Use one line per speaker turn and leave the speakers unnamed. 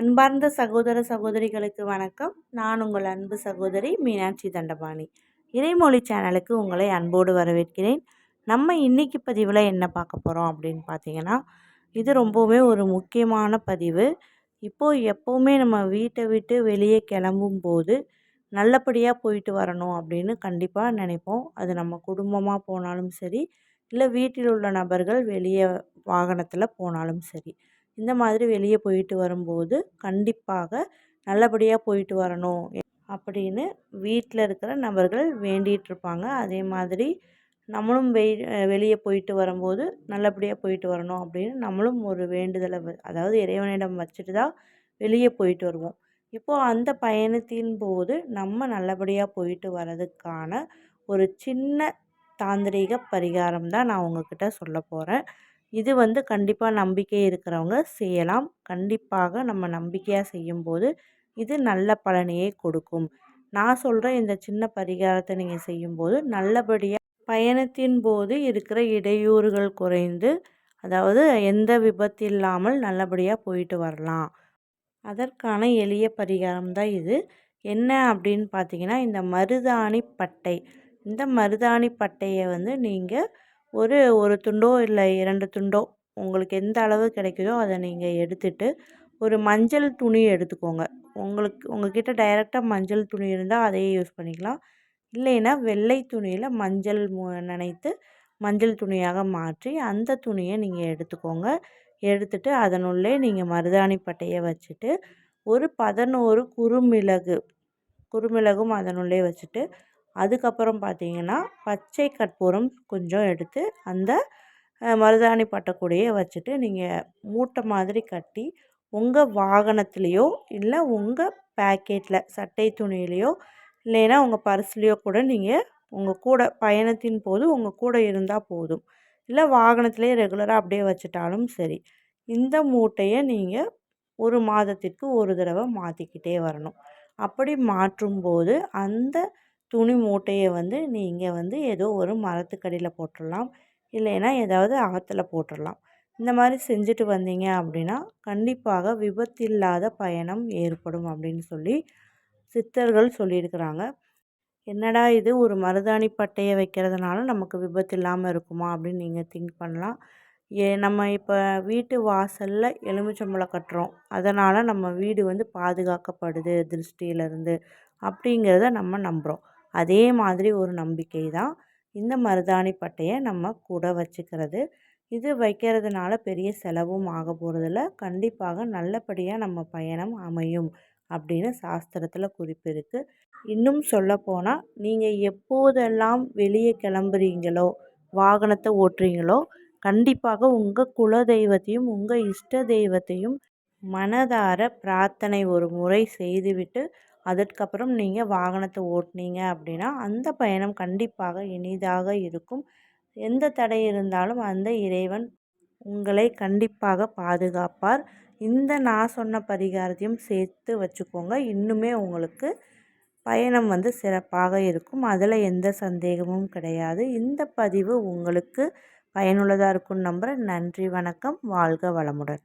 அன்பார்ந்த சகோதர சகோதரிகளுக்கு வணக்கம். நான் உங்கள் அன்பு சகோதரி மீனாட்சி தண்டபாணி. இறைமொழி சேனலுக்கு உங்களை அன்போடு வரவேற்கிறேன். நம்ம இன்றைக்கி பதிவில் என்ன பார்க்க போகிறோம் அப்படின்னு பார்த்தீங்கன்னா இது ரொம்பவுமே ஒரு முக்கியமான பதிவு. இப்போது எப்போவுமே நம்ம வீட்டை விட்டு வெளியே கிளம்பும் போது நல்லபடியாக போயிட்டு வரணும் அப்படின்னு கண்டிப்பாக நினைப்போம். அது நம்ம குடும்பமாக போனாலும் சரி இல்லை வீட்டில் உள்ள நபர்கள் வெளியே வாகனத்தில் போனாலும் சரி. இந்த மாதிரி வெளியே போயிட்டு வரும்போது கண்டிப்பாக நல்லபடியாக போயிட்டு வரணும் அப்படின்னு வீட்டில் இருக்கிற நபர்கள் வேண்டிகிட்ருப்பாங்க அதே மாதிரி நம்மளும் வெய் வெளியே போயிட்டு வரும்போது நல்லபடியாக போயிட்டு வரணும் அப்படின்னு நம்மளும் ஒரு வேண்டுதலை அதாவது இறைவனிடம் வச்சுட்டு தான் வெளியே போயிட்டு வருவோம். இப்போது அந்த பயணத்தின் போது நம்ம நல்லபடியாக போயிட்டு வர்றதுக்கான ஒரு சின்ன தாந்திரீக பரிகாரம் தான் நான் உங்ககிட்ட சொல்ல போகிறேன் இது வந்து கண்டிப்பாக நம்பிக்கை இருக்கிறவங்க செய்யலாம். கண்டிப்பாக நம்ம நம்பிக்கையாக செய்யும்போது இது நல்ல பலனையே கொடுக்கும். நான் சொல்கிற இந்த சின்ன பரிகாரத்தை நீங்கள் செய்யும்போது நல்லபடியாக பயணத்தின் போது இருக்கிற இடையூறுகள் குறைந்து அதாவது எந்த விபத்து இல்லாமல் நல்லபடியாக போயிட்டு வரலாம். அதற்கான எளிய பரிகாரம் தான் இது. என்ன அப்படின்னு பார்த்தீங்கன்னா இந்த மருதாணி பட்டை. இந்த மருதாணி பட்டையை வந்து நீங்கள் ஒரு ஒரு துண்டோ இல்லை இரண்டு துண்டோ உங்களுக்கு எந்த அளவு கிடைக்குதோ அதை நீங்கள் எடுத்துட்டு ஒரு மஞ்சள் துணி எடுத்துக்கோங்க. உங்களுக்கு உங்கள்கிட்ட டைரெக்டாக மஞ்சள் துணி இருந்தால் அதையே யூஸ் பண்ணிக்கலாம். இல்லைன்னா வெள்ளை துணியில் மஞ்சள் நினைத்து மஞ்சள் துணியாக மாற்றி அந்த துணியை நீங்கள் எடுத்துக்கோங்க. எடுத்துட்டு அதனுள்ளே நீங்கள் மருதாணி பட்டையை வச்சுட்டு ஒரு பதினோரு குறுமிளகு குறுமிளகும் அதனுள்ளே வச்சுட்டு அதுக்கப்புறம் பார்த்தீங்கன்னா பச்சை கற்பூரம் கொஞ்சம் எடுத்து அந்த மருதாணி பட்டக்கூடையே வச்சுட்டு நீங்கள் மூட்டை மாதிரி கட்டி உங்கள் வாகனத்துலேயோ இல்லை உங்கள் பேக்கெட்டில் சட்டை துணியிலையோ இல்லைன்னா உங்கள் பர்ஸ்லேயோ கூட நீங்கள் உங்கள் கூட பயணத்தின் போது உங்கள் கூட இருந்தால் போதும். இல்லை வாகனத்திலே ரெகுலராக அப்படியே வச்சுட்டாலும் சரி. இந்த மூட்டையை நீங்கள் ஒரு மாதத்திற்கு ஒரு தடவை மாற்றிக்கிட்டே வரணும். அப்படி மாற்றும்போது அந்த துணி மூட்டையை வந்து நீங்கள் வந்து ஏதோ ஒரு மரத்துக்கடியில் போட்டுடலாம் இல்லைன்னா ஏதாவது ஆற்றுல போட்டுடலாம் இந்த மாதிரி செஞ்சுட்டு வந்தீங்க அப்படின்னா கண்டிப்பாக விபத்தில்லாத பயணம் ஏற்படும் அப்படின்னு சொல்லி சித்தர்கள் சொல்லியிருக்கிறாங்க. என்னடா இது? ஒரு மருதாணி பட்டையை வைக்கிறதுனால நமக்கு விபத்து இல்லாமல் இருக்குமா? அப்படின்னு நீங்கள் திங்க் பண்ணலாம். ஏ நம்ம இப்போ வீட்டு வாசலில் எலுமிச்சம்பழம் கட்டுறோம். அதனால் நம்ம வீடு வந்து பாதுகாக்கப்படுது திருஷ்டியிலேருந்து அப்படிங்கிறத நம்ம நம்புகிறோம் அதே மாதிரி ஒரு நம்பிக்கை தான் இந்த மருதாணி பட்டையை நம்ம கூட வச்சுக்கிறது. இது வைக்கிறதுனால பெரிய செலவும் ஆக போகிறதில்ல கண்டிப்பாக நல்லபடியாக நம்ம பயணம் அமையும் அப்படின்னு சாஸ்திரத்தில் குறிப்பு இருக்குது இன்னும் சொல்லப்போனால் நீங்கள் எப்போதெல்லாம் வெளியே கிளம்புறீங்களோ வாகனத்தை ஓட்டுறீங்களோ கண்டிப்பாக உங்கள் குல தெய்வத்தையும் உங்கள் இஷ்ட தெய்வத்தையும் மனதார பிரார்த்தனை ஒரு முறை செய்துவிட்டு அதற்கப்புறம் நீங்கள் வாகனத்தை ஓட்டினீங்க அப்படின்னா அந்த பயணம் கண்டிப்பாக இனிதாக இருக்கும். எந்த தடை இருந்தாலும் அந்த இறைவன் உங்களை கண்டிப்பாக பாதுகாப்பார். இந்த நான் சொன்ன பரிகாரத்தையும் சேர்த்து வச்சுக்கோங்க. இன்னுமே உங்களுக்கு பயணம் வந்து சிறப்பாக இருக்கும். அதில் எந்த சந்தேகமும் கிடையாது. இந்த பதிவு உங்களுக்கு பயனுள்ளதாக இருக்கும்னு நம்புகிறேன் நன்றி வணக்கம். வாழ்க வளமுடன்.